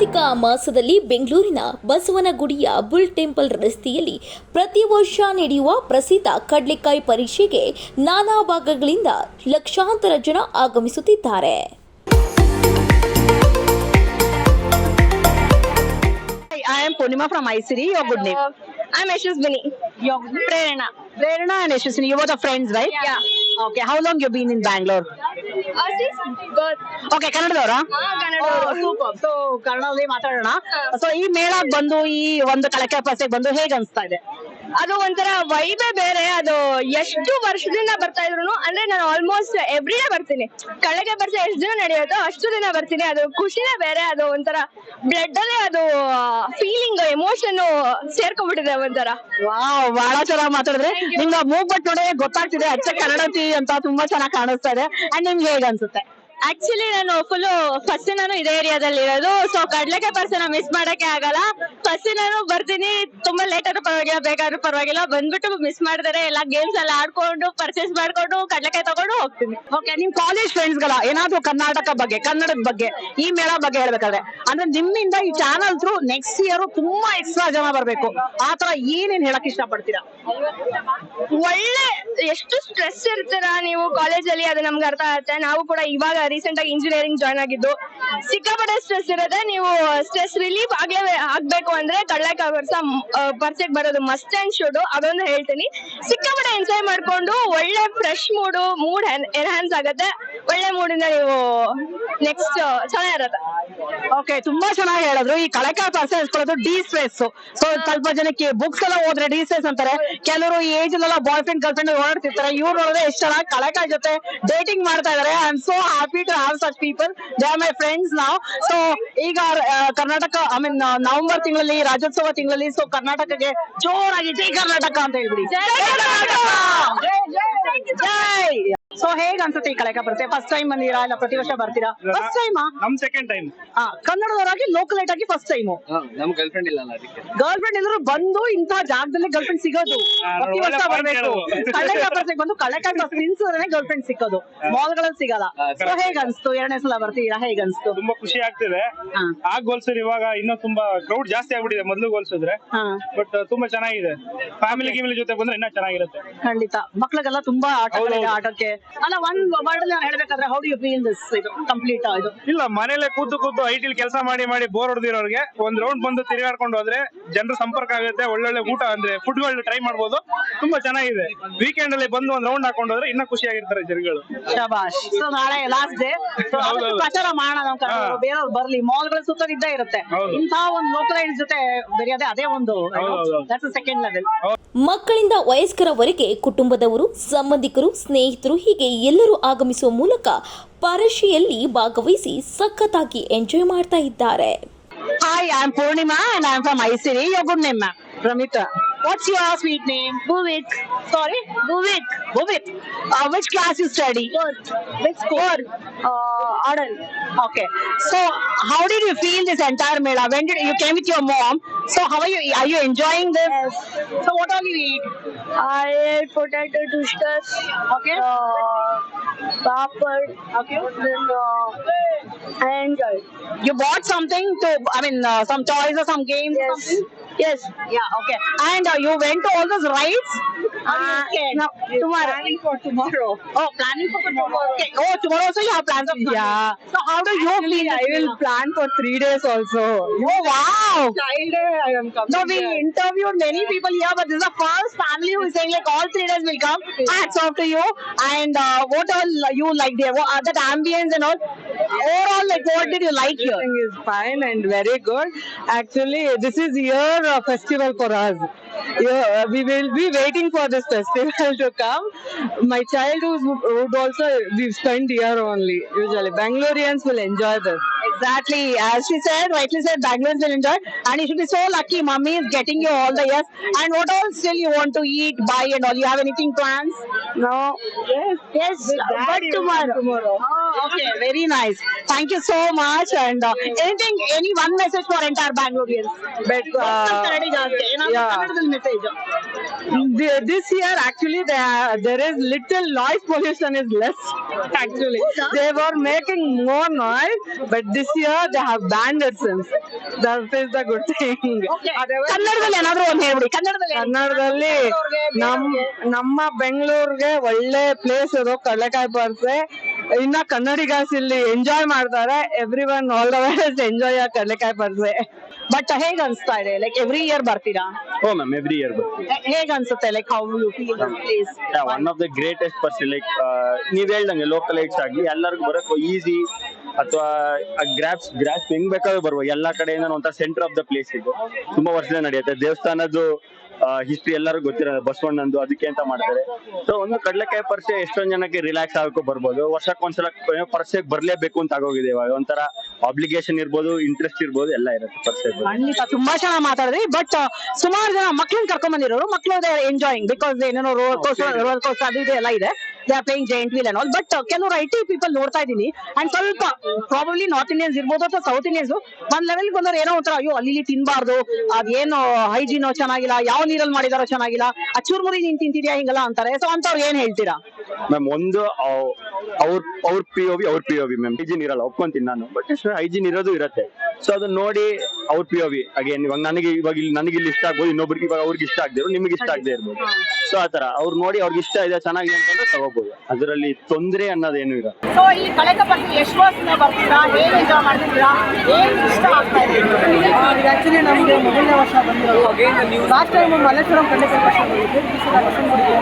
ಕಾರ್ತಿಕ ಮಾಸದಲ್ಲಿ ಬೆಂಗಳೂರಿನ ಬಸವನಗುಡಿಯ bull temple ರಸ್ತೆಯಲ್ಲಿ ಪ್ರತಿ ವರ್ಷ ನಡೆಯುವ ಪ್ರಸಿದ್ಧ ಕಡ್ಲೆಕಾಯಿ ಪರೀಕ್ಷೆಗೆ ನಾನಾ ಭಾಗಗಳಿಂದ ಲಕ್ಷಾಂತರ ಜನ ಆಗಮಿಸುತ್ತಿದ್ದಾರೆ. Hi I am Purnima from Aishri Yuva good name I am Ashish Prerana Prerana and friends right Okay. How long you been in Bangalore? Okay ಕನ್ನಡದವರಾ ಹಾ ಸೊ ಕನ್ನಡದಲ್ಲಿ ಮಾತಾಡೋಣ. ಸೊ ಈ ಮೇಳ ಬಂದು ಈ ಒಂದು ಕಳಕೆ ಪಸೆಗೆ ಬಂದು ಹೇಗ್ ಅನ್ಸ್ತಾ ಇದೆ? ಅದು ಒಂಥರ ವೈಬೇ ಬೇರೆ ಅದು ಎಷ್ಟು ವರ್ಷದಿಂದ ಬರ್ತಾ ಇದ್ರು ಅಂದ್ರೆ ನಾನು ಆಲ್ಮೋಸ್ಟ್ ಎವ್ರಿ ಡೇ ಬರ್ತೀನಿ. ಕಳೆಗೆ ಬರ್ತಾ ಎಷ್ಟು ದಿನ ನಡೆಯುತ್ತೋ ಅಷ್ಟು ದಿನ ಬರ್ತೀನಿ. ಅದು ಖುಷಿನೇ ಬೇರೆ ಅದು ಒಂಥರ ಬ್ಲಡ್ ಅಲ್ಲೇ ಅದು ಫೀಲಿಂಗ್ ಎಮೋಷನ್ ಸೇರ್ಕೊಂಡ್ಬಿಟ್ಟಿದೆ ಒಂಥರ. ವಾವ್ ಬಹಳ ಚೆನ್ನಾಗಿ ಮಾತಾಡಿದ್ರೆ. ನಿಮ್ಗೆ ಮೂಗ್ಬಟ್ ನೋಡೇ ಗೊತ್ತಾಗ್ತಿದೆ ಅಚ್ಚ ಕನ್ನಡತಿ ಅಂತ ತುಂಬಾ ಚೆನ್ನಾಗಿ ಕಾಣಿಸ್ತಾ ಇದೆ. ಅಂಡ್ ನಿಮ್ಗೆ ಹೇಗ್ ಅನ್ಸುತ್ತೆ? ಆಕ್ಚುಲಿ ನಾನು ಫುಲ್ ಫಸ್ಟ್ ನಾನು ಇದೇ ಏರಿಯಾದಲ್ಲಿ ಇರೋದು. ಸೊ ಕಡ್ಲೆಕಾಯಿ ಪರ್ಸನ ಮಿಸ್ ಮಾಡಕ್ಕೆ ಆಗಲ್ಲ. ಫಸ್ಟ್ ನಾನು ಬರ್ತೀನಿ. ತುಂಬಾ ಲೇಟ್ ಆದ್ರೂ ಪರವಾಗಿಲ್ಲ ಬೇಕಾದ್ರೂ ಪರವಾಗಿಲ್ಲ. ಬಂದ್ಬಿಟ್ಟು ಮಿಸ್ ಮಾಡ್ತಾರೆ. ಎಲ್ಲ ಗೇಮ್ಸ್ ಎಲ್ಲ ಆಡ್ಕೊಂಡು ಪರ್ಚೇಸ್ ಮಾಡ್ಕೊಂಡು ಕಡ್ಲೆಕಾಯಿ ತಗೊಂಡು ಹೋಗ್ತೀನಿ. ಓಕೆ ನಿಮ್ ಕಾಲೇಜ್ ಫ್ರೆಂಡ್ಸ್ಗಳ ಏನಾದ್ರು ಕರ್ನಾಟಕ ಬಗ್ಗೆ ಕನ್ನಡದ ಬಗ್ಗೆ ಈ ಮೇಳ ಬಗ್ಗೆ ಹೇಳ್ಬೇಕಾದ್ರೆ ಅಂದ್ರೆ ನಿಮ್ಮಿಂದ ಈ ಚಾನಲ್ ತ್ರೂ ನೆಕ್ಸ್ಟ್ ಇಯರ್ ತುಂಬಾ ಎಕ್ಸ್ಟ್ರಾ ಜನ ಬರ್ಬೇಕು. ಆ ತರ ಏನೇನ್ ಹೇಳಕ್ ಇಷ್ಟಪಡ್ತೀರಾ? ಒಳ್ಳೆ ಎಷ್ಟು ಸ್ಟ್ರೆಸ್ ಇರ್ತೀರಾ ನೀವು ಕಾಲೇಜಲ್ಲಿ ಅದು ನಮ್ಗೆ ಅರ್ಥ ಆಗುತ್ತೆ. ನಾವು ಕೂಡ ಇವಾಗ ರೀಸೆಂಟ್ ಆಗಿ ಇಂಜಿನಿಯರಿಂಗ್ ಜಾಯ್ನ್ ಆಗಿದ್ದು, ಸಿಕ್ಕಾಪಟ್ಟೆ ಸ್ಟ್ರೆಸ್ ಇರುತ್ತೆ. ನೀವು ಸ್ಟ್ರೆಸ್ ರಿಲೀಫ್ ಆಗ್ಲೇ ಆಗ್ಬೇಕು ಅಂದ್ರೆ ಕಡ್ಲೆಕಾಯಿ ವರ್ಷ ಪರ್ಚೆಗೆ ಬರೋದು ಮಸ್ಟ್ ಅಂಡ್ ಶುಡ್ ಅದೊಂದು ಹೇಳ್ತೀನಿ. ಸಿಕ್ಕಾಪಟ್ಟೆ ಎಂಜಾಯ್ ಮಾಡ್ಕೊಂಡು ಒಳ್ಳೆ ಫ್ರೆಶ್ ಮೂಡ್ ಮೂಡ್ ಎನ್ಹಾನ್ಸ್ ಆಗುತ್ತೆ. ಒಳ್ಳೆ ಮೂಡಿಂದ ನೀವು ನೆಕ್ಸ್ಟ್ ಚೆನ್ನಾಗಿರುತ್ತೆ ಓಕೆ ತುಂಬಾ ಚೆನ್ನಾಗಿ ಹೇಳಿದ್ರು. ಈ ಕಳೆಕಾಯಿ ಪರ್ಸೆ ಇಸ್ಕೊಳ್ಳೋದು ಡಿ ಸ್ಟ್ರೆಸ್ ಸೊ ಸ್ವಲ್ಪ ಜನಕ್ಕೆ ಬುಕ್ಸ್ ಎಲ್ಲ ಹೋದ್ರೆ ಡಿ ಸ್ಟ್ರೆಸ್ ಅಂತಾರೆ. ಕೆಲವರು ಈ ಏಜ್ ಅಲ್ಲೆಲ್ಲ ಬಾಯ್ ಫ್ರೆಂಡ್ ಗರ್ಲ್ ಫ್ರೆಂಡ್ ಓಡಾಡ್ತಿರ್ತಾರೆ. ಇವ್ರು ನೋಡಿದ್ರೆ ಎಷ್ಟು ಚೆನ್ನಾಗಿ ಕಳೆಕಾಯಿ ಜೊತೆ ಡೇಟಿಂಗ್ ಮಾಡ್ತಾ ಇದಾರೆ. I am so happy to have such people They are my friends ನಾವು ಸೊ ಈಗ ಕರ್ನಾಟಕ ಐ ಮೀನ್ ನವೆಂಬರ್ ತಿಂಗಳಲ್ಲಿ, ರಾಜ್ಯೋತ್ಸವ ತಿಂಗಳಲ್ಲಿ ಸೊ ಕರ್ನಾಟಕಕ್ಕೆ ಜೋರಾಗಿ ಜೈ ಕರ್ನಾಟಕ ಅಂತ ಹೇಳ್ಬಿಡಿ. ಹೇಗ್ ಅನ್ಸುತ್ತೆ ಈ ಕಳೆಕ ಬರುತ್ತೆ? ಫಸ್ಟ್ ಟೈಮ್ ಬಂದಿರಾ ಇಲ್ಲ ಪ್ರತಿ ವರ್ಷ ಬರ್ತೀರಾ? ಫಸ್ಟ್ ಟೈಮ್ ನಮ್ ಸೆಕೆಂಡ್ ಟೈಮ್ ಆ, ಕನ್ನಡದವರಾಗಿ ಲೋಕಲೈಟ್ ಆಗಿ ಫಸ್ಟ್ ಟೈಮ್ ನಮ್ ಗರ್ಲ್ ಫ್ರೆಂಡ್ ಇಲ್ಲ ಅದಕ್ಕೆ. ಗರ್ಲ್ ಫ್ರೆಂಡ್ ಎಲ್ಲರೂ ಬಂದು ಇಂತಹ ಜಾಗದಲ್ಲಿ ಗರ್ಲ್ ಫ್ರೆಂಡ್ ಸಿಗೋದು ಪ್ರತಿ ವರ್ಷ ಬರ್ಬೇಕು. ಹೇಳೋದು. ಕಳ್ಳೆಕಾಯಿ ಬಂದು ಕಳೆಕ ತಿನ್ಸಿದ್ರೆ ಗರ್ಲ್ ಫ್ರೆಂಡ್ ಸಿಕ್ಕೋದು. ಮಾಲ್ಗಳಲ್ಲಿ ಸಿಗಲ್ಲ. ಸೊ ಹೇಗ ಅನ್ಸ್ತು ಎರಡನೇ ಸಲ ಬರ್ತೀರಾ? ಹೇಗ್ ಅನ್ಸ್ತು ತುಂಬಾ ಖುಷಿ ಆಗ್ತಿದೆ. ಆಗ ಆ ಹೋಲ್ಸಿದ್ರೆ ಇವಾಗ ಇನ್ನೂ ತುಂಬಾ ಕ್ರೌಡ್ ಜಾಸ್ತಿ ಆಗ್ಬಿಟ್ಟಿದೆ ಮೊದಲು ಹೋಲ್ಸಿದ್ರೆ ಬಟ್ ತುಂಬಾ ಚೆನ್ನಾಗಿದೆ. ಫ್ಯಾಮಿಲಿ ಗಿಮಿಲಿ ಜೊತೆ ಬಂದ್ರೆ ಇನ್ನೂ ಚೆನ್ನಾಗಿರುತ್ತೆ. ಖಂಡಿತ. ಮಕ್ಳಿಗೆಲ್ಲ ತುಂಬಾ ಆಟ. ಆಟಕ್ಕೆ. ಅಲ್ಲ ಒಂದ್ ವರ್ಡ್ ಅಲ್ಲಿ ಹೇಳ್ಬೇಕಾದ್ರೆ ಹೌ ಯು ಫೀಲ್ ದಿಸ್ ಇದು ಕಂಪ್ಲೀಟ್ ಇದು? ಇಲ್ಲ ಮನೇಲೆ ಕೂತು ಕೂತು ಐ ಟಿಲ್ ಕೆಲಸ ಮಾಡಿ ಮಾಡಿ ಬೋರ್ ಹೊಡೆದಿರೋರಿಗೆ ಒಂದ್ ರೌಂಡ್ ಬಂದು ತಿರುಗಾಡ್ಕೊಂಡು ಹೋದ್ರೆ ಜನರ ಸಂಪರ್ಕ ಆಗುತ್ತೆ ಒಳ್ಳೊಳ್ಳೆ ಊಟ ಅಂದ್ರೆ ಫುಡ್ಗಳು ಟ್ರೈ ಮಾಡ್ಬೋದು ತುಂಬಾ ಚೆನ್ನಾಗಿದೆ. ವೀಕೆಂಡ್ ಅಲ್ಲಿ ಬಂದು ಒಂದ್ ರೌಂಡ್ ಹಾಕೊಂಡು ಹೋದ್ರೆ ಇನ್ನೂ ಖುಷಿಯಾಗಿರ್ತಾರೆ ಜನಗಳು. ಸೊ ನಾಳೆ ಲಾಸ್ಟ್ ಡೇ. ಪ್ರಚಾರ ಮಾಡೋಣ ನಾವು ಕರ್ಕೊಂಡು. ಬೇರೆಯವ್ರು ಬರ್ಲಿ. ಮಾಲ್ಗಳ ಸುತ್ತ ಇದ್ದೇ ಇರುತ್ತೆ. ಇಂತಹ ಒಂದು ಲೋಕಲೈಟ್ ಜೊತೆ ಬೆರೆಯೋದೇ ಅದೇ ಒಂದು ಸೆಕೆಂಡ್ ಲೆವೆಲ್ ಮಕ್ಕಳಿಂದ ವಯಸ್ಕರವರೆಗೆ ಕುಟುಂಬದವರು ಸಂಬಂಧಿಕರು ಸ್ನೇಹಿತರು ಹೀಗೆ ಎಲ್ಲರೂ ಆಗಮಿಸುವ ಮೂಲಕ ಪರಶಿಯಲ್ಲಿ ಭಾಗವಹಿಸಿ ಸಖತ್ತಾಗಿ ಎಂಜಾಯ್ ಮಾಡ್ತಾ ಇದ್ದಾರೆ. Hi I am Purnima I am from Aisiri ಯೋಗುನ್ನೆಮ್ಮ Pramitha What's your sweet name? Bhuvik. Sorry? Bhuvik. Bhuvit. Uh, which class you study? Which school? Uh, Adal. Okay. So, how did you feel this entire mela? When did you came with your mom? So, how are you? Are you enjoying this? Yes. So, what all you eat? I ate potato dishes. Okay. Uh, papad. Okay. Then uh, I enjoyed. You bought something to? I mean, uh, some toys or some games? Yes. something? Yes. Yeah. Okay. And uh, you went to all those rides? Uh, scared? no, tomorrow. Planning for tomorrow. Oh, planning for tomorrow. Okay. Oh, tomorrow also you have plans of. Yeah. So how do you feel? I will plan for three days also. Oh wow. Child, I am coming. No, we here. interviewed many people here, but this is the first family who is saying like all three days will come. Hats off to you. And uh, what all you like there? What are that ambience and all? Overall, like what did you like here? Everything is fine and very good. Actually, this is your uh, festival for us. Yeah, we will be waiting for this festival to come. My childhood would also we spent here only. Usually, Bangaloreans will enjoy this. Exactly. As she said, rightly said, Bangalore's. And you should be so lucky. Mummy is getting you all the years. And what all still you want to eat, buy and all? You have anything plans? No. Yes. Yes. But tomorrow. tomorrow. Oh, okay. Very nice. Thank you so much. And uh, anything, any one message for entire Bangladeshi. But, uh, yeah. The- this year actually there, there is little noise pollution is less actually they were making more noise but this year they have banned it since that is the good thing Otherwise- ಕನ್ನಡದಲ್ಲಿ ಏನಾದ್ರು ಒಂದು ಹೇಳ್ಬಿಡಿ ಕನ್ನಡದಲ್ಲಿ ಹೇಳಿ. ಕನ್ನಡದಲ್ಲಿ ನಮ್ ನಮ್ಮ ಬೆಂಗಳೂರಿಗೆ ಒಳ್ಳೆ ಪ್ಲೇಸ್ ಅದು ಕಡಲೆಕಾಯಿ ಪಾರ್ಸೆ ಇನ್ನ ಕನ್ನಡಿಗಾಸ್ ಇಲ್ಲಿ ಎಂಜಾಯ್ ಮಾಡ್ತಾರೆ everyone all the enjoy Kadalekai Parishe but ಹೇಗ್ ಅನ್ಸ್ತಾ ಇದೆ? ಲೈಕ್ ಎವ್ರಿ ಇಯರ್ ಬರ್ತೀರಾ? ಓ ಮ್ಯಾಮ್ ಎವ್ರಿ ಇಯರ್ ಬರ್ತೀವಿ. ಹೇ- ಹೇಗ್ ಅನ್ಸುತ್ತೆ? Like how you feel place one of the greatest person like ನೀವ್ ಹೇಳ್ದಂಗೆ ಲೋಕಲ್ ಐಟ್ಸ್ ಆಗ್ಲಿ ಎಲ್ಲರಿಗೂ ಬರಕ್ ಈಸಿ ಅಥವಾ ಗ್ರಾಪ್ಸ್ ಗ್ರಾಫ್ ಹೆಂಗ್ ಬೇಕಾದ್ರೂ ಬರ್ಬೋದು ಎಲ್ಲಾ ಕಡೆಯಿಂದ ಒಂಥರ ಸೆಂಟರ್ ಆಫ್ ದ ಪ್ಲೇಸ್ ಇದು. ತುಂಬಾ ವರ್ಷದಿಂದ ನಡೆಯುತ್ತೆ. ದೇವಸ್ಥಾನದ್ದು ಹಿಸ್ಟ್ರಿ ಎಲ್ಲರಿಗೂ ಗೊತ್ತಿರೋ ಬಸವಣ್ಣಂದು ಅದಕ್ಕೆ ಅಂತ ಮಾಡ್ತಾರೆ. ಸೊ ಒಂದು ಕಡಲೆಕಾಯಿ ಪರ್ಸೆ ಎಷ್ಟೊಂದ್ ಜನಕ್ಕೆ ರಿಲ್ಯಾಕ್ಸ್ ಆಗಕ್ಕೂ ಬರ್ಬೋದು. ವರ್ಷಕ್ಕೊಂದ್ಸಲ ಪರ್ಸೆಗೆ ಬರ್ಲೇಬೇಕು ಅಂತ ಆಗೋಗಿದೆ ಇವಾಗ. ಒಂಥರ ಆಬ್ಲಿಗೇಷನ್ ಇರ್ಬೋದು ಇಂಟ್ರೆಸ್ಟ್ ಇರ್ಬೋದು ಎಲ್ಲ ಇರುತ್ತೆ ಪರ್ಸೆಂಟ್ ಖಂಡಿತ ತುಂಬಾ ಚೆನ್ನಾಗಿ ಮಾತಾಡಿದ್ರಿ. ಬಟ್ ಸುಮಾರು ಜನ ಮಕ್ಳನ್ನ ಕರ್ಕೊಂಡ್ ಬಂದಿರೋರು ಮಕ್ಕಳು ಎಂಜಾಯಿಂಗ್ ಬಿಕಾಸ್ ಏನೇನೋ ರೋಲ್ ಕೋಸ್ಟರ್ ರೋಲ್ ಕೋಸ್ಟರ್ ಅದು ಇದು ಎಲ್ಲ ಇದೆ. They are playing giant wheel and all but ಕೆಲವರು ಐ ಟಿ ಪೀಪಲ್ ನೋಡ್ತಾ ಇದ್ದೀನಿ. ಅಂಡ್ ಸ್ವಲ್ಪ ಪ್ರಾಬಬ್ಲಿ ನಾರ್ತ್ ಇಂಡಿಯನ್ಸ್ ಇರ್ಬೋದು ಅಥವಾ ಸೌತ್ ಇಂಡಿಯನ್ಸ್ ಒಂದ್ ಲೆವೆಲ್ ಬಂದವ್ರು ಏನೋ ಒಂಥರ ಅಯ್ಯೋ ಅಲ್ಲಿ ಇಲ್ಲಿ ತಿನ್ಬಾರ್ದು. ಅದೇನು ಹೈಜೀನ್ ಚೆನ್ನಾಗಿಲ್ಲ. ಯಾವ ನೀರಲ್ಲಿ ಮಾಡಿದಾರೋ ಚೆನ್ನಾಗಿಲ್ಲ. ಆ ಮುರಿ ನೀನ್ ತಿಂತಿದ್ಯಾ ಹಿಂಗಲ್ಲ ಅಂತಾರೆ. ಸೊ ಅಂತವ್ರು ಏನ್ ಹೇಳ್ತೀರಾ? ಮ್ಯಾಮ್ ಒಂದು, ಅವ್- ಅವ್ರ ಅವ್ರ ಪಿ ಒ ಬಿ ಅವ್ರ P O B ma'am hygiene ಇರಲ್ಲ, ಒಪ್ಕೊಂತೀನಿ ನಾನು. ಬಟ್ ಹೈಜಿನ್ ಇರೋದು ಇರುತ್ತೆ. ಸೊ ಅದನ್ನ ನೋಡಿ ಅವ್ರ ಪಿ ಒ ಬಿ ಅಗೇನ್ ಇವಾಗ ನನಗೆ ಇವಾಗ ಇಲ್ಲಿ ನನಗೆ ಇಲ್ಲಿ ಇಷ್ಟ ಆಗ್ಬೋದು ಇನ್ನೊಬ್ರಿಗೆ ಇವಾಗ ಅವ್ರಿಗೆ ಇಷ್ಟ ಆಗದೆ ನಿಮಗೆ ಇಷ್ಟ ಆಗದೆ ಇರ್ಬೋದು. ಸೊ ಆತರ ಅವ್ರು ನೋಡಿ ಅವ್ರಿಗೆ ಇಷ್ಟ ಇದೆ ಚೆನ್ನಾಗಿದೆ ಅಂತಂದ್ರೆ ತಗೋಬಹುದು ಅದರಲ್ಲಿ ತೊಂದರೆ ಅನ್ನೋದೇನು ಇರಲ್ಲ ಸೊ ಇಲ್ಲಿ ಕಳೆದ ಬರ್ತೀವಿ ಎಷ್ಟು ವರ್ಷದಿಂದ ಬರ್ತೀರಾ? ಹೇಗೆ ಎಂಜಾಯ್ ಮಾಡ್ತಿದ್ದೀರಾ? ಏನ್ ಇಷ್ಟ ಆಗ್ತಾ ಇದೆ? ಆಕ್ಚುಲಿ ನಮಗೆ ಮೊದಲನೇ ವರ್ಷ ಬಂದಿರೋದು. ಲಾಸ್ಟ್ ಟೈಮ್ ಮಲ್ಲೇಶ್ವರಂ ಖಂಡಿತ ವರ್ಷ ಬಂದಿದ್ದು ಈ ಸಲ ಬಸವನಗುಡಿಗೆ.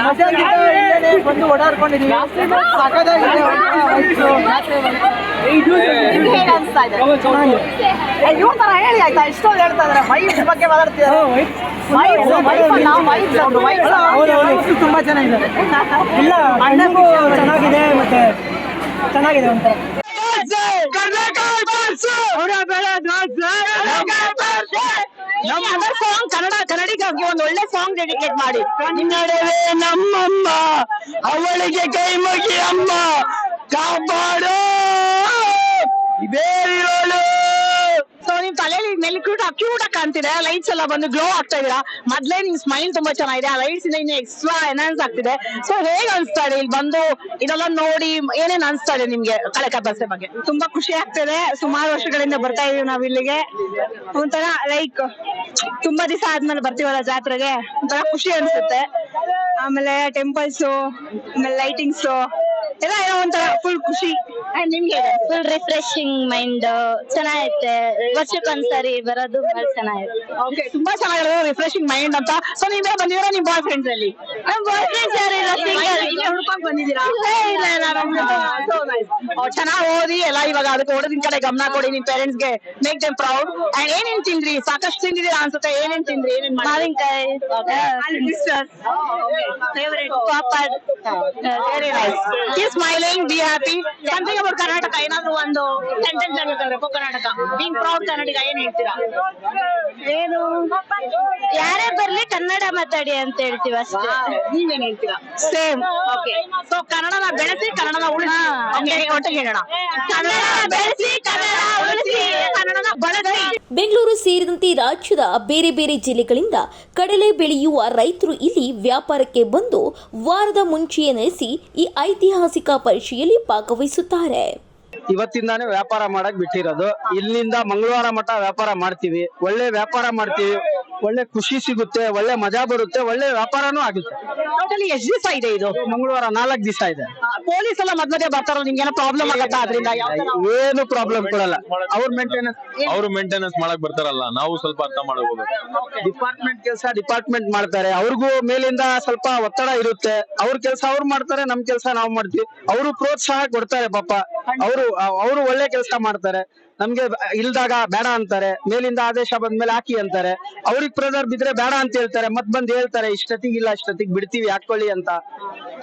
ಮಧ್ಯಾಹ್ನದಿಂದ ಇಲ್ಲೇ ಬಂದು ವೈಬ್ಸು. ನಿಮ್ಗೆ ಹೇಗೆ ಅನ್ಸ್ತಾ ಇದೆ? ಇವ್ರ ತರ ಹೇಳಿ ಆಯ್ತಾ? ಇಷ್ಟೊಂದು ಹೇಳ್ತಾ ಇದಾರೆ ವೈಬ್ಸ್ ಬಗ್ಗೆ ಮಾತಾಡ್ತಿದ್ದಾರೆ ವೈಫ್ ತುಂಬಾ ಚೆನ್ನಾಗಿದೆ ಇಲ್ಲ ಅಣ್ಣಗೂ ಚೆನ್ನಾಗಿದೆ ಮತ್ತೆ ಚೆನ್ನಾಗಿದೆ ಒಂಥರ. ಸಾಂಗ್ ಕನ್ನಡ ಕನ್ನಡಿಗಾಗಿ ಒಂದು ಒಳ್ಳೆ ಸಾಂಗ್ ಡೆಡಿಕೇಟ್ ಮಾಡಿ. ಕನ್ನಡವೇ ನಮ್ಮಮ್ಮ ಅವಳಿಗೆ ಕೈ ಮುಗಿ ಅಮ್ಮ ಕಾಪಾಡು. ಸೊ ನಿಮ್ ತಲೆಯಲ್ಲಿ ಮೇಲೆ ಕ್ಯೂಟ್ ಕ್ಯೂಟ್ ಆಗಿ ಕಾಣ್ತಿದೆ. ಲೈಟ್ಸ್ ಎಲ್ಲ ಬಂದು ಗ್ಲೋ ಆಗ್ತಾ ಇದೀರಾ ಮೊದ್ಲೇ ನಿಮ್ ಸ್ಮೈಲ್ ತುಂಬಾ ಚೆನ್ನಾಗಿದೆ. ಆ ಲೈಟ್ಸ್ ಇಂದ ಇನ್ನು ಎಕ್ಸ್ಟ್ರಾ ಎನ್ಹಾನ್ಸ್ ಆಗ್ತಿದೆ. ಸೊ ಹೇಗ್ ಅನ್ಸ್ತಾ ಇದೆ? ಇಲ್ಲಿ ಬಂದು ಇದೆಲ್ಲ ನೋಡಿ ಏನೇನ್ ಅನ್ಸ್ತಾ ಇದೆ ನಿಮ್ಗೆ ಕಳೆಕ ಬಸ್ಸೆ ಬಗ್ಗೆ? ತುಂಬಾ ಖುಷಿ ಆಗ್ತದೆ. ಸುಮಾರು ವರ್ಷಗಳಿಂದ ಬರ್ತಾ ಇದೀವಿ ನಾವ್ ಇಲ್ಲಿಗೆ. ಒಂಥರ ಲೈಕ್ ತುಂಬಾ ದಿವಸ ಆದ್ಮೇಲೆ ಬರ್ತೀವಲ್ಲ ಜಾತ್ರೆಗೆ? ಒಂಥರ ಖುಷಿ ಅನ್ಸುತ್ತೆ. ಆಮೇಲೆ ಟೆಂಪಲ್ಸ್ ಆಮೇಲೆ ಲೈಟಿಂಗ್ಸ್ ಎಲ್ಲ ಏನೋ ಒಂಥರ ಫುಲ್ ಖುಷಿ. ನಿಮ್ಗೆ ಫುಲ್ ರಿಫ್ರೆಶಿಂಗ್ ಮೈಂಡ್ ಚೆನ್ನಾಗೈತೆ. ವರ್ಷಕ್ಕೊಂದ್ಸರಿ ಬರೋದು ಬಹಳ ಚೆನ್ನಾಗಿದೆ ಓಕೆ ತುಂಬಾ ಚೆನ್ನಾಗಿರೋದು ರಿಫ್ರೆಶಿಂಗ್ ಮೈಂಡ್ ಅಂತ. ಸೊ ನೀವೇ ಬಂದಿರೋ ನಿಮ್ ಬಾಯ್ ಫ್ರೆಂಡ್ಸ್ ಅಲ್ಲಿ? ನಮ್ ಬಾಯ್ ಫ್ರೆಂಡ್ಸ್ ಯಾರಿಲ್ಲ ಸಿಂಗಲ್ ಹುಡ್ಕೊಂಡ್ ಬಂದಿದ್ದೀರಾ? ಇಲ್ಲ ಇಲ್ಲ ಚೆನ್ನಾಗಿ ಓದಿ ಎಲ್ಲ ಇವಾಗ ಅದಕ್ಕೆ ಓಡೋದಿನ ಕಡೆ ಗಮನ ಕೊಡಿ ನಿಮ್ ಪೇರೆಂಟ್ಸ್ಗೆ ಮೇಕ್ ದಮ್ ಪ್ರೌಡ್ ಅಂಡ್ ಏನೇನ್ ತಿಂದ್ರಿ? ಸಾಕಷ್ಟು ತಿಂದಿದ್ದೀರಾ ಅನ್ಸುತ್ತೆ. ಏನೇನ್ ತಿಂದ್ರಿ? ಏನೇನ್ ಮಾವಿನಕಾಯಿ. Favourite papad. Very nice smiling be happy something about Karnataka ಏನಾದ್ರು ಒಂದು ಸೆಂಟೆನ್ಸ್ ಹೇಳ್ಬೇಕಾದ್ರೆ ಕರ್ನಾಟಕ. ಬೀಂಗ್ ಪ್ರೌಡ್ ಕನ್ನಡಿಗ ಏನ್ ಹೇಳ್ತೀರಾ? ಏನು? ಯಾರೇ ಬರ್ಲಿ ಕನ್ನಡ ಮಾತಾಡಿ ಅಂತ ಹೇಳ್ತೀವಿ ಅಷ್ಟೇ. ನೀವೇನ್ ಹೇಳ್ತೀರಾ? ಸೇಮ್ ಓಕೆ ಸೊ ಕನ್ನಡನ ಬೆಳೆಸಿ ಕನ್ನಡನ ಉಳಿಸಿ. ಒಟ್ಟು ಒಟ್ಟಿಗೆ ಹೇಳೋಣ. ಕನ್ನಡ ಬೆಳೆಸಿ ಕನ್ನಡ ಉಳಿಸಿ ಕನ್ನಡನ ಬಳಸಿ. ಬೆಂಗಳೂರು ಸೇರಿದಂತೆ ರಾಜ್ಯದ ಬೇರೆ ಬೇರೆ ಜಿಲ್ಲೆಗಳಿಂದ ಕಡಲೆ ಬೆಳೆಯುವ ರೈತರು ಇಲ್ಲಿ ವ್ಯಾಪಾರಕ್ಕೆ ಬಂದು ವಾರದ ಮುಂಚೆಯೇ ನೆಲೆಸಿ ಈ ಐತಿಹಾಸಿಕ ಪರೀಕ್ಷೆಯಲ್ಲಿ ಭಾಗವಹಿಸುತ್ತಾರೆ. ಇವತ್ತಿಂದಾನೇ ವ್ಯಾಪಾರ ಮಾಡಕ್ ಬಿಟ್ಟಿರೋದು. ಇಲ್ಲಿಂದ ಮಂಗಳವಾರ ಮಠ ವ್ಯಾಪಾರ ಮಾಡ್ತೀವಿ. ಒಳ್ಳೆ ವ್ಯಾಪಾರ ಮಾಡ್ತೀವಿ. ಒಳ್ಳೆ ಖುಷಿ ಸಿಗುತ್ತೆ ಒಳ್ಳೆ ಮಜಾ ಬರುತ್ತೆ ಒಳ್ಳೆ ವ್ಯಾಪಾರನೂ ಆಗುತ್ತೆ. ಟೋಟಲಿ ಎಷ್ಟ್ ದಿವಸ ಇದೆ ಇದು? ಮಂಗಳವಾರ ನಾಲ್ಕು ದಿವಸ ಇದೆ. ಪೊಲೀಸ್ ಎಲ್ಲ ಮಧ್ಯ ಬರ್ತಾರೋ? ನಿಮ್ಗೆ ಏನೋ ಪ್ರಾಬ್ಲಮ್ ಆಗತ್ತಾ ಅದ್ರಿಂದ? ಏನು ಪ್ರಾಬ್ಲಮ್ ಕೊಡಲ್ಲ. ಅವ್ರ ಮೇಂಟೆನೆನ್ಸ್ ಅವ್ರು ಮೇಂಟೆನೆನ್ಸ್ ಮಾಡಕ್ ಬರ್ತಾರಲ್ಲ ನಾವು ಸ್ವಲ್ಪ ಅರ್ಥ ಮಾಡಬಹುದು ಡಿಪಾರ್ಟ್ಮೆಂಟ್ ಕೆಲಸ ಡಿಪಾರ್ಟ್ಮೆಂಟ್ ಮಾಡ್ತಾರೆ. ಅವ್ರಿಗೂ ಮೇಲಿಂದ ಸ್ವಲ್ಪ ಒತ್ತಡ ಇರುತ್ತೆ. ಅವ್ರ ಕೆಲಸ ಅವ್ರು ಮಾಡ್ತಾರೆ ನಮ್ ಕೆಲಸ ನಾವು ಮಾಡ್ತೀವಿ. ಅವರು ಪ್ರೋತ್ಸಾಹ ಕೊಡ್ತಾರೆ ಪಾಪ. ಅವರು ಅವರು ಒಳ್ಳೆ ಕೆಲಸ ಮಾಡ್ತಾರೆ. ನಮ್ಗೆ ಇಲ್ದಾಗ ಬೇಡ ಅಂತಾರೆ, ಮೇಲಿಂದ ಆದೇಶ ಬಂದ್ಮೇಲೆ ಹಾಕಿ ಅಂತಾರೆ. ಅವ್ರಿಗೆ ಪ್ರೆಸರ್ ಬಿದ್ರೆ ಬೇಡ ಅಂತ ಹೇಳ್ತಾರೆ, ಮತ್ ಬಂದ್ ಹೇಳ್ತಾರೆ, ಇಷ್ಟೊತ್ತಿಗೆ ಇಲ್ಲ, ಇಷ್ಟೊತ್ತಿಗೆ ಬಿಡ್ತೀವಿ ಹಾಕೊಳ್ಳಿ ಅಂತ.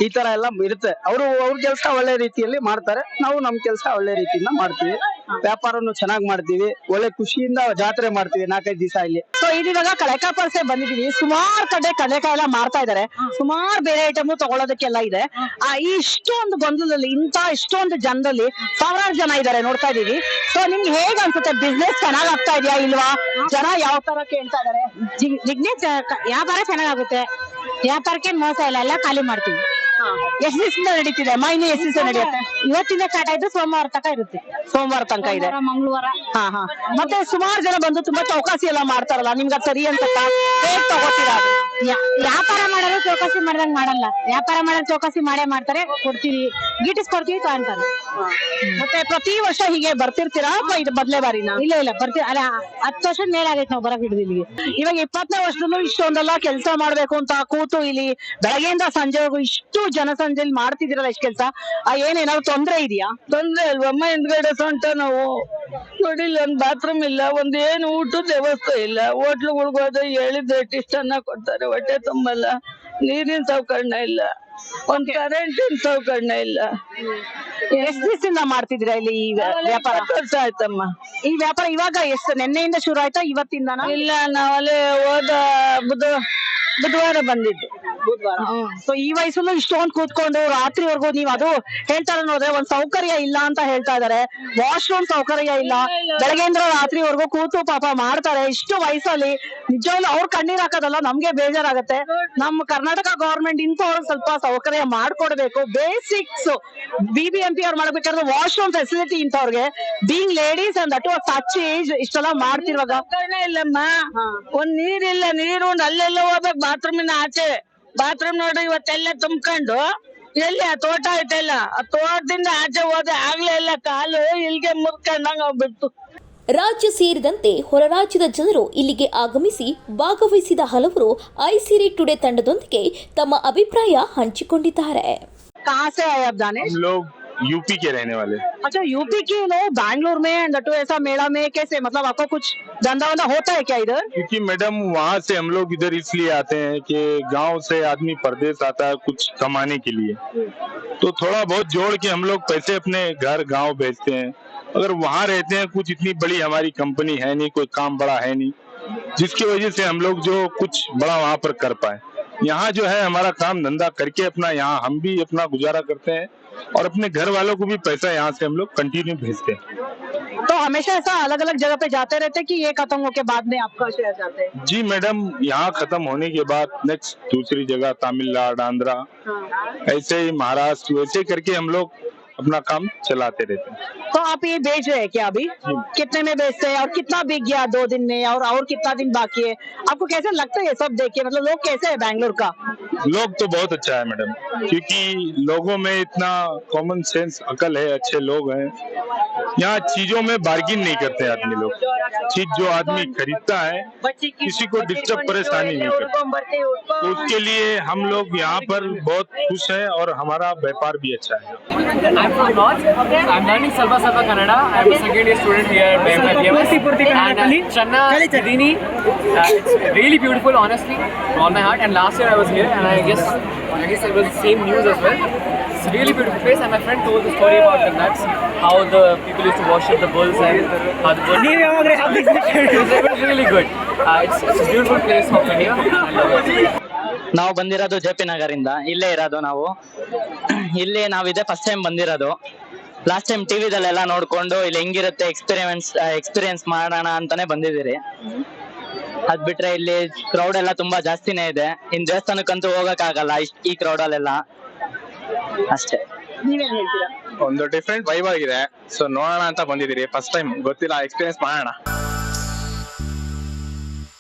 ಈ ತರ ಎಲ್ಲ ಇರುತ್ತೆ. ಅವರು, ಅವ್ರ ಕೆಲಸ ಒಳ್ಳೆ ರೀತಿಯಲ್ಲಿ ಮಾಡ್ತಾರೆ, ನಾವು ನಮ್ ಕೆಲಸ ಒಳ್ಳೆ ರೀತಿಯಿಂದ ಮಾಡ್ತೀವಿ. ವ್ಯಾಪಾರನು ಚೆನ್ನಾಗ್ ಮಾಡ್ತೀವಿ ಒಳ್ಳೆ ಖುಷಿಯಿಂದ ಜಾತ್ರೆ ಮಾಡ್ತೀವಿ ನಾಲ್ಕೈದು ದಿವಸ ಇಲ್ಲಿ. ಸೊ ಇದಿವಾಗ ಕಳೆಕಾಯಿ ಪರ್ಸೆ ಬಂದಿದೀವಿ. ಸುಮಾರು ಕಡೆ ಕಡಲೆಕಾಯಿ ಎಲ್ಲ ಮಾರ್ತಾ ಇದಾರೆ. ಸುಮಾರು ಬೇರೆ ಐಟಮ್ ತಗೊಳೋದಕ್ಕೆಲ್ಲ ಇದೆ. ಆ ಇಷ್ಟೊಂದು ಗೊಂದಲದಲ್ಲಿ ಇಂತ ಇಷ್ಟೊಂದು ಜನದಲ್ಲಿ ಸಾವಿರಾರು ಜನ ಇದಾರೆ ನೋಡ್ತಾ ಇದೀವಿ ಸೊ ನಿಮ್ಗೆ ಹೇಗ್ ಅನ್ಸುತ್ತೆ? ಬಿಸ್ನೆಸ್ ಚೆನ್ನಾಗ್ ಆಗ್ತಾ ಇದೆಯಾ ಇಲ್ವಾ? ಜನ ಯಾವ ತರ ಕೇಳ್ತಾ ಇದಾರೆ? ಬಿಸ್ನೆಸ್ ವ್ಯಾಪಾರ ಚೆನ್ನಾಗುತ್ತೆ ವ್ಯಾಪಾರಕ್ಕೆ ಮೋಸ ಇಲ್ಲ. ಎಲ್ಲ ಖಾಲಿ ಮಾಡ್ತೀವಿ. ಎಷ್ಟ್ ದಿವಸದಿಂದ ನಡೀತಿದೆ. ಅಮ್ಮ ಎಸ್ಎಸ್ ಎಷ್ಟ್ ದಿವಸ ನಡೆಯುತ್ತೆ. ಇವತ್ತಿಂದ ಸ್ಟಾರ್ಟ್ ಆಯ್ತು ಸೋಮವಾರ ತನಕ ಇರುತ್ತೆ. ಸೋಮವಾರ ತನಕ ಇದೆ. ಮಂಗಳವಾರ. ಹಾ ಹಾ. ಮತ್ತೆ ಸುಮಾರು ಜನ ಬಂದು ತುಂಬಾ ಚೌಕಾಸಿ ಎಲ್ಲ ಮಾಡ್ತಾರಲ್ಲ ನಿಮ್ಗೆ ಅದ್ ಸರಿ ಹೇಗ್ ತಗೋತೀರಾ ಅದು? ವ್ಯಾಪಾರ ಮಾಡೋರು ಚೌಕಾಸಿ ಮಾಡ್ದಂಗ್ ಮಾಡಲ್ಲ. ವ್ಯಾಪಾರ ಮಾಡೋರು ಚೌಕಾಸಿ ಮಾಡೇ ಮಾಡ್ತಾರೆ ಕೊಡ್ತೀವಿ ಗೀಟಿಸ್ಕೊಡ್ತೀವಿ ತಗೊಂತಾರೆ ಮತ್ತೆ ಪ್ರತಿ ವರ್ಷ ಹೀಗೆ ಬರ್ತಿರ್ತೀರಾ ಅಥವಾ ಇದು ಬಾರಿ ಬಾರಿನಾ? ಇಲ್ಲ ಇಲ್ಲ ಬರ್ತೀವಿ ಅಲ್ಲ ಹತ್ತು ವರ್ಷ ಮೇಲೆ ಆಗೈತೆ ನಾವು ಬರಕ್ ಹಿಡಿದು ಇಲ್ಲಿಗೆ. ಇವಾಗ ಇಪ್ಪತ್ತನೇ ವರ್ಷದಲ್ಲೂ ಇಷ್ಟೊಂದೆಲ್ಲ ಕೆಲಸ ಮಾಡ್ಬೇಕು ಅಂತ ಕೂತು ಇಲ್ಲಿ ಬೆಳಗ್ಗೆಯಿಂದ ಸಂಜೆವರೆಗೂ ಇಷ್ಟು ಜನಸಂಜೆಯಲ್ಲಿ ಮಾಡ್ತಿದಿರಲ್ಲ ಇಷ್ಟು ಕೆಲಸ. ಏನೇನಾದ್ರು ತೊಂದ್ರೆ ಇದೆಯಾ? ತೊಂದ್ರೆ ಅಲ್ವಮ್ಮ ಹಿಂದ್ಗಡೆ ಸೊಂಟ ನಾವು. ನೋಡಿ ಇಲ್ಲಿ ಒಂದ್ ಬಾತ್ರೂಮ್ ಇಲ್ಲ ಒಂದ್ ಏನು ಊಟದ ವ್ಯವಸ್ಥೆ ಇಲ್ಲ. ಹೋಟ್ಲುಗಳಿಗೆ ಹೋದ್ರೆ ಇಷ್ಟ ಅನ್ನ ಕೊಡ್ತಾರೆ ಹೊಟ್ಟೆ ತುಂಬಲ್ಲ ನೀರಿನ ಸೌಕರ್ಯ ಇಲ್ಲ ಒಂದ್ ಕರೆಂಟಿನ ಸೌಕರ್ಯ ಇಲ್ಲ. ಎಷ್ಟ್ ದಿವಸದಿಂದ ಮಾಡ್ತಿದ್ರ ಇಲ್ಲಿ ಈ ವ್ಯಾ- ವ್ಯಾಪಾರ? ಇಪ್ಪತ್ತು ವರ್ಷ ಆಯ್ತಮ್ಮ. ಈ ವ್ಯಾಪಾರ ಇವಾಗ ಎಷ್ಟು ನಿನ್ನೆಯಿಂದ ಶುರು ಆಯ್ತಾ ಇವತ್ತಿಂದ ಇಲ್ಲ ನಾವಲ್ಲೇ ಹೋದ ಬುಧ ಬುಧವಾರ ಬಂದಿದ್ದು. ಸೊ ಈ ವಯಸ್ಸಲ್ಲೂ ಇಷ್ಟೊಂದು ಕೂತ್ಕೊಂಡು ರಾತ್ರಿವರೆಗೂ ನೀವು ಅದು ಹೇಳ್ತಾರ ನೋಡ್ರೆ ಒಂದ್ ಸೌಕರ್ಯ ಇಲ್ಲ ಅಂತ ಹೇಳ್ತಾ ಇದಾರೆ ವಾಶ್ರೂಮ್ ಸೌಕರ್ಯ ಇಲ್ಲ ಬೆಳಗ್ಗೆಯಿಂದ ರಾತ್ರಿವರೆಗೂ ಕೂತು ಪಾಪ ಮಾಡ್ತಾರೆ ಇಷ್ಟು ವಯಸ್ಸಲ್ಲಿ ನಿಜವಾಗ್ಲೂ ಅವ್ರ ಕಣ್ಣೀರ್ ಹಾಕೋದಲ್ಲ ನಮ್ಗೆ ಬೇಜಾರಾಗತ್ತೆ ನಮ್ಮ ಕರ್ನಾಟಕ ಗವರ್ಮೆಂಟ್ ಇಂಥವ್ರಿಗೆ ಸ್ವಲ್ಪ ಸೌಕರ್ಯ ಮಾಡ್ಕೊಡ್ಬೇಕು basics B B M P ಅವ್ರು ಮಾಡ್ಬೇಕಾದ್ರೆ ವಾಶ್ರೂಮ್ ಫೆಸಿಲಿಟಿ ಇಂಥವ್ರಿಗೆ ಬೀಂಗ್ ಲೇಡೀಸ್ ಅಂದ್ ಅಟು ಟಚ್ ಏಜ್ ಇಷ್ಟೆಲ್ಲ ಮಾಡ್ತಿರುವಾಗ ಇಲ್ಲಮ್ಮ ಒಂದ್ ನೀರಿಲ್ಲ ನೀರು ಅಲ್ಲೆಲ್ಲ ಹೋಗ್ಬೇಕು ಬಾತ್ರೂಮಿನ ಆಚೆ ಬಾತ್ರೂಮ್ ನೋಡ್ರಿ ಇವತ್ತೆಲ್ಲ ತುಂಬಕೊಂಡು. ಎಲ್ಲಿ ಆ ತೋಟ ಐತೆಲ್ಲ ಆ ತೋಟದಿಂದ ಆಚೆ ಹೋದ್ರೆ ಆಗ್ಲೇ ಇಲ್ಲ ಕಾಲು ಇಲ್ಲಿಗೆ ಮುರ್ಕೊಂಡಂಗ ಹೋಗ್ಬಿಡ್ತು. ರಾಜ್ಯ ಸೇರಿದಂತೆ ಹೊರ ರಾಜ್ಯದ ಜನರು ಇಲ್ಲಿಗೆ ಆಗಮಿಸಿ ಭಾಗವಹಿಸಿದ ಹಲವರು ಐಸಿರಿ ಟುಡೇ ತಂಡದೊಂದಿಗೆ ತಮ್ಮ ಅಭಿಪ್ರಾಯ ಹಂಚಿಕೊಂಡಿದ್ದಾರೆ. यूपी के रहने वाले। अच्छा यूपी के लोग बैंगलोर में लट्टू ऐसा मेला में कैसे? मतलब आपका कुछ धंधा वंधा होता है क्या इधर? क्योंकि मैडम वहाँ से हम लोग इधर इसलिए आते हैं कि गाँव से आदमी परदेश आता है कुछ कमाने के लिए। तो थोड़ा बहुत जोड़ के हम लोग पैसे अपने घर गाँव भेजते हैं। अगर वहाँ रहते हैं कुछ इतनी बड़ी हमारी कंपनी है नहीं कोई काम बड़ा है नहीं जिसकी वजह से हम लोग जो कुछ बड़ा वहाँ पर कर पाए। यहाँ जो है हमारा काम धंधा करके अपना यहाँ हम भी अपना गुजारा करते हैं और अपने घर वालों को भी पैसा यहाँ से हम लोग कंटिन्यू भेजते हैं। तो हमेशा ऐसा अलग अलग जगह पे जाते रहते हैं कि ये खत्म होके बाद में आपका शहर जाते हैं? जी मैडम यहाँ खत्म होने के बाद नेक्स्ट दूसरी जगह तमिलनाडु आंध्रा ऐसे ही महाराष्ट्र वैसे करके हम लोग अपना काम चलाते रहते हैं। तो आप ये बेच रहे हैं क्या अभी? कितने में बेचते हैं और कितना बिक गया दो दिन में और और कितना दिन बाकी है? आपको कैसे लगता है ये सब देख के? मतलब लोग कैसे है बैंगलोर का? लोग तो बहुत अच्छा है मैडम क्योंकि लोगों में इतना कॉमन सेंस अकल है अच्छे लोग हैं। यहाँ चीज़ों में बार्गिन नहीं करते आदमी लोग। चीज़ जो आदमी खरीदता है किसी को डिस्टर्ब परेशानी नहीं करता। तो उसके लिए हम लोग यहाँ पर बहुत खुश हैं और हमारा व्यापार भी अच्छा है। I'm from North. I'm learning Salva Salva Kannada. I'm a second year student here at. And uh, Channa uh, it's really beautiful, honestly, from all my heart. And last year I was here, and I guess I guess it was the same news as well. It's a really beautiful place, and my friend told the story about the nuts, how the people used to worship the bulls and how the bulls. it, was, it was really good. Uh, it's, it's a beautiful place of India. I love it. ನಾವು ಬಂದಿರೋದು J P ನಗರಿಂದ. ಇಲ್ಲೇ ಇರೋದು ನಾವು. ಇಲ್ಲಿ ನಾವಿದೆ first time ಬಂದಿರೋದು. Last time ಟಿವಿದಲ್ಲೆಲ್ಲ ನೋಡ್ಕೊಂಡು ಇಲ್ಲಿ ಹೆಂಗಿರುತ್ತೆ ಎಕ್ಸ್ಪೀರಿಯನ್ಸ್ ಎಕ್ಸ್ಪೀರಿಯನ್ಸ್ ಮಾಡೋಣ ಅಂತಾನೆ ಬಂದಿದ್ದೀರಿ. ಅದ್ ಬಿಟ್ರೆ ಇಲ್ಲಿ ಕ್ರೌಡ್ ಎಲ್ಲ ತುಂಬಾ ಜಾಸ್ತಿನೇ ಇದೆ. ಇನ್ ದೇವಸ್ಥಾನಕ್ಕಂತೂ ಹೋಗಕ್ ಆಗಲ್ಲ ಇಷ್ಟ್ ಈ ಕ್ರೌಡ್ ಅಲ್ಲೆಲ್ಲ. ಅಷ್ಟೇ. ನೀವೇನ್ ಹೇಳ್ತೀರಾ? ಒಂದು ಡಿಫ್ರೆಂಟ್ ವೈಬ್ ಆಗಿದೆ. ಸೊ ನೋಡೋಣ ಅಂತ ಬಂದಿದ್ದೀರಿ. ಫಸ್ಟ್ ಟೈಮ್ ಗೊತ್ತಿಲ್ಲ ಎಕ್ಸ್ಪೀರಿಯನ್ಸ್ ಮಾಡೋಣ.